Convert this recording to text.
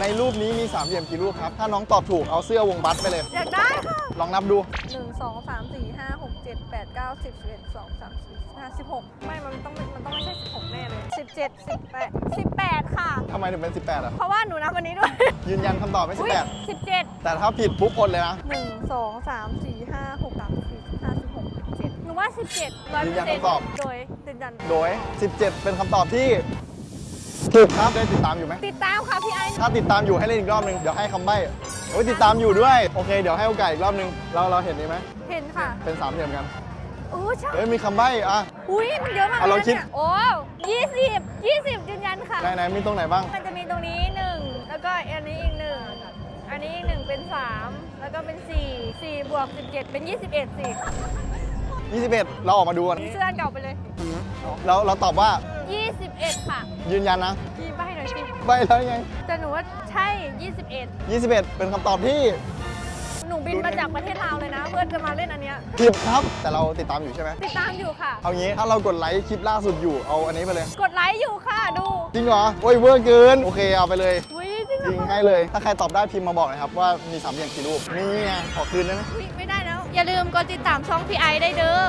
ในรูปนี้มีสามเหลี่ยมกี่รูปครับ ถ้าน้องตอบถูกเอาเสื้อวงบัสไปเลย อยากได้ค่ะลองนับดู หนึ่งสองสามสี่ห้าหกเจ็ดแปดเก้าสิบสิบเอ็ดสองสามสี่ห้าสิบหกไม่มันต้องไม่มันต้องไม่ใช่สิบหกแน่เลยสิบเจ็ดสิบแปดสิบแปดค่ะ ทำไมถึงเป็น 18อะ เพราะว่าหนูนับวันนี้ด้วยยืนยันคำตอบไม่อุ้ยสิบเจ็ด18 แต่ถ้าผิดปุ๊บอดเลยนะ หนึ่งสองสามสี่ห้าหกสามสี่ห้าสิบหกเจ็ดหนูว่าสิบเจ็ดร้อยยืเปอนร์ยันเซ็นต์คำตอบ โดยยืนยันโดย 17 เป็นคำตอบที่ ถูกครับได้ติดตามอยู่ไหม ติดตามค่ะพี่ไอ้ถ้าติดตามอยู่ให้เล่นอีกรอบนึง เดี๋ยวให้คำใบ้โอ้ยติดตามอยู่ด้วย โอเค เดี๋ยวให้โอกาสอีกรอบนึง เราเราเห็นนี้ไหม เห็นค่ะเป็นสามเหลี่ยมกันโอ้ใช่เฮ้ยมีคำใบ้อะ อุ้ยมันเยอะมากอะเลยเรานะคิดเนี่ยโอ้ยี่สิบยี่สิบยืนยันค่ะ ไหนไหนมีตรงไหนบ้าง มันจะมีตรงนี้หนึ่งแล้วก็อันนี้อีกหนึ่งอันนี้อีกหนึ่งเป็นสามแล้วก็เป็นสี่สี่บวกสิบเจ็ดเป็นยี่สิบเอ็ดสิ21 เราออกมาดูกันเสื้ออันเก่าไปเลย เราเราตอบว่า ยี่สิบเอ็ดค่ะยืนยันนะ พี่ใบหน่อยสิใบ้แล้วยังไงแต่หนูว่าใช่ยี่สิบเอ็ด21 เป็นคำตอบที่หนูบินมาจากประเทศลาวเลยนะ เพื่อจะมาเล่นอันเนี้ยผิดครับ แต่เราติดตามอยู่ใช่ไหม ติดตามอยู่ค่ะ เอางี้ถ้าเรากดไลค์คลิปล่าสุดอยู่ เอาอันนี้ไปเลย กดไลค์อยู่ค่ะดูจริงเหรอ โอ้ยเวอร์เกิน โอเคเอาไปเลย อุ้ยจริงเหจรริงอให้เลย ถ้าใครตอบได้พิมพ์มาบอกหน่อยครับว่ามีสามเหลี่ยมกี่รูป นี่ไงขอคืนได้ไหม อุ๊ยไม่ได้แล้ว อย่าลืมกดติดตามช่องพี่ไอได้เด้อ